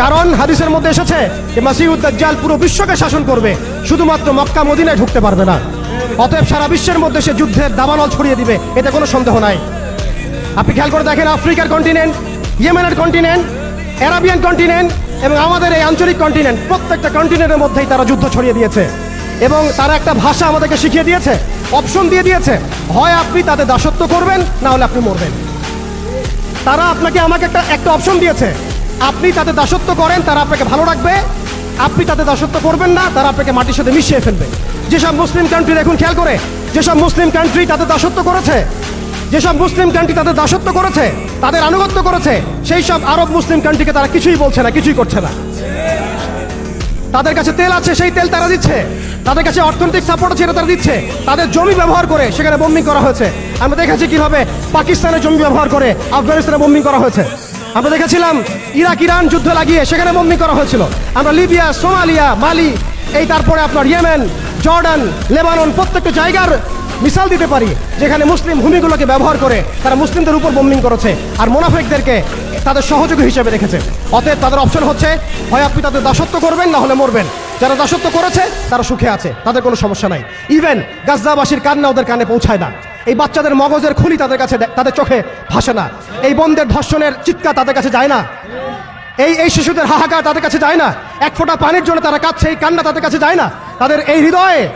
কারণ হাদিসের মধ্যে এসেছে যে মাসিউদ দাজ্জাল পুরো বিশ্বকে শাসন করবে, শুধুমাত্র মক্কা, মদিনায় ঢুকতে পারবে না। অতএব সারা বিশ্বের মধ্যে সে যুদ্ধের দাবানল ছড়িয়ে দিবে, এতে কোনো সন্দেহ নাই। আপনি খেয়াল করে দেখেন আফ্রিকার কন্টিনেন্ট, ইয়েমেনের কন্টিনেন্ট, অ্যারাবিয়ান কন্টিনেন্ট এবং আমাদের এই আঞ্চলিক কন্টিনেন্ট, প্রত্যেকটা কন্টিনেন্টের মধ্যেই তারা যুদ্ধ ছড়িয়ে দিয়েছে। এবং তারা একটা ভাষা আমাদেরকে শিখিয়ে দিয়েছে, অপশন দিয়ে দিয়েছে, হয় আপনি তাদের দাসত্ব করবেন, না হলে আপনি মরবেন। তারা আপনাকে আমাকে একটা একটা অপশন দিয়েছে আপনি তাদের দাসত্ব করেন, তারা আপনাকে ভালো রাখবে। আপনি তাদের দাসত্ব করবেন না, তারা আপনাকে মাটির সাথে মিশিয়ে ফেলবে। যেসব মুসলিম কান্ট্রি দেখুন, খেয়াল করে, যেসব মুসলিম কান্ট্রি তাদের দাসত্ব করেছে, যেসব মুসলিম কান্ট্রি তাদের দাসত্ব করেছে, তাদের আনুগত্য করেছে সেই সব আরব মুসলিম কান্ট্রিকে তারা কিছুই বলছে না, কিছুই করছে না। তাদের কাছে তেল আছে, সেই তেল তারা দিচ্ছে। তাদের কাছে অর্থনৈতিক সাপোর্ট আছে তারা দিচ্ছে। তাদের জমি ব্যবহার করে, সেখানে বোম্বিং করা হয়েছে। আমরা দেখেছি কীভাবে পাকিস্তানের জমি ব্যবহার করে, আফগানিস্তানে বোম্বিং করা হয়েছে। আমরা দেখেছিলাম ইরাক, ইরান যুদ্ধ লাগিয়ে সেখানে বোম্বিং করা হয়েছিল। আমরা লিবিয়া, সোমালিয়া, মালি, এই তারপরে আপনার ইয়েমেন, জর্ডান, লেবানন প্রত্যেকটা জায়গার মিসাল দিতে পারি, যেখানে মুসলিম ভূমিগুলোকে ব্যবহার করে তারা মুসলিমদের উপর বোম্বিং করেছে আর মোনাফেকদেরকে তাদের সহযোগী হিসেবে রেখেছে। অতএব তাদের অপশন হচ্ছে, হয় আপনি তাদের দাসত্ব করবেন, না হলে মরবেন। যারা দাসত্ব করেছে, তারা সুখে আছে, তাদের কোনো সমস্যা নাই। ইভেন গাজদাবাসীর কান্না ওদের কানে পৌঁছায় না। এই বাচ্চাদের মগজের খুলি তাদের কাছে তাদের চোখে ভাসে না। এই বন্ধের ধর্ষণের চিৎকার তাদের কাছে যায় না। এই এই শিশুদের হাহাকার তাদের কাছে যায় না। এক ফোঁটা পানির জন্য তারা কাঁদছে, এই কান্না তাদের কাছে যায় না। তাদের এই হৃদয়ে,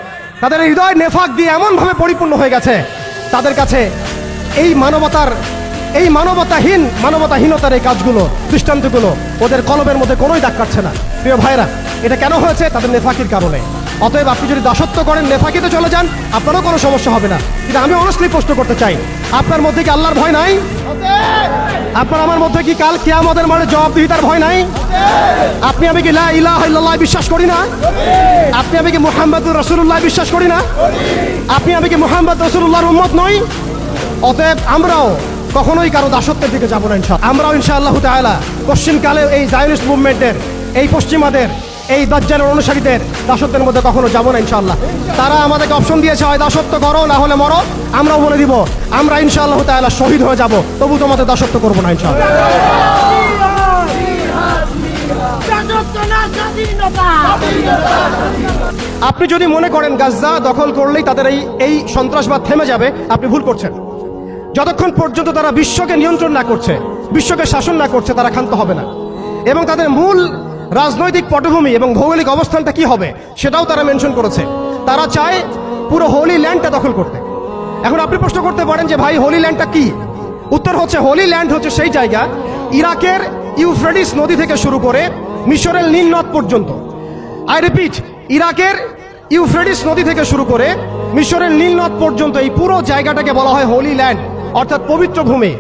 তাদের এই হৃদয় নেফাক দিয়ে এমনভাবে পরিপূর্ণ হয়ে গেছে। তাদের কাছে এই মানবতার, এই মানবতাহীন, মানবতাহীনতার এই কাজগুলো, দৃষ্টান্তগুলো ওদের কলবের মধ্যে কোনোই দাগ কাটছে না। প্রিয় ভাইরা এটা কেন হয়েছে? তাদের নেফাকির কারণে। অতএব আপনি যদি দাসত্ব করেন নেফাকিতে চলে যান, আপনারও কোনো সমস্যা হবে না। কিন্তু আমি অনেস্টলি প্রশ্ন করতে চাই, আপনার মধ্যে কি আল্লাহর ভয় নাই? আপনার আমার মধ্যে কি কাল কেয়ামতের মানে জবাবদিহিতার ভয় নাই? আপনি আমি কি লা ইলাহা ইল্লাল্লাহ বিশ্বাস করি না? আপনি আমি কি মুহাম্মদুর রাসূলুল্লাহ বিশ্বাস করি না? আপনি আমি কি মুহাম্মদ রাসূলুল্লাহর উম্মত নই? অতএব আমরাও কখনোই কারও দাসত্বের দিকে যাব না ইনশাআল্লাহ। আমরাও ইনশাআল্লাহ তাআলা পশ্চিমকালে এই জায়নিস্ট মুভমেন্টের এই পশ্চিমাদের এই দাজ্জালের অনুসারীদের দাসত্বের মধ্যে কখনো যাব না ইনশাল্লাহ তারা আমাদেরকে অপশন দিয়েছে, হয় দাসত্ব করো, না হলে মরো। আমরাও বলে দিব, আমরা ইনশাআল্লাহ তাআলা শহীদ হয়ে যাব। তবু তোমাদের দাসত্ব করব না স্বাধীনতা আপনি যদি মনে করেন গাজা দখল করলেই তাদের এই এই সন্ত্রাসবাদ থেমে যাবে, আপনি ভুল করছেন। যতক্ষণ পর্যন্ত তারা বিশ্বকে নিয়ন্ত্রণ না করছে, বিশ্বকে শাসন না করছে, তারা ক্ষান্ত হবে না। এবং তাদের মূল রাজনৈতিক পটভূমি এবং ভৌগোলিক অবস্থানটা কি হবে সেটাও তারা মেনশন করেছে। তারা চায় পুরো হোলি ল্যান্ডটা দখল করতে। এখন আপনি প্রশ্ন করতে পারেন যে ভাই হোলি ল্যান্ডটা কি? উত্তর হচ্ছে হোলি ল্যান্ড হচ্ছে সেই জায়গা ইরাকের ইউফ্রেডিস নদী থেকে শুরু করে মিশরের নীল নদ পর্যন্ত। আই রিপিট ইরাকের ইউফ্রেডিস নদী থেকে শুরু করে মিশরের নীল নদ পর্যন্ত এই পুরো জায়গাটাকে বলা হয় হোলি ল্যান্ড অর্থাৎ পবিত্র ভূমি।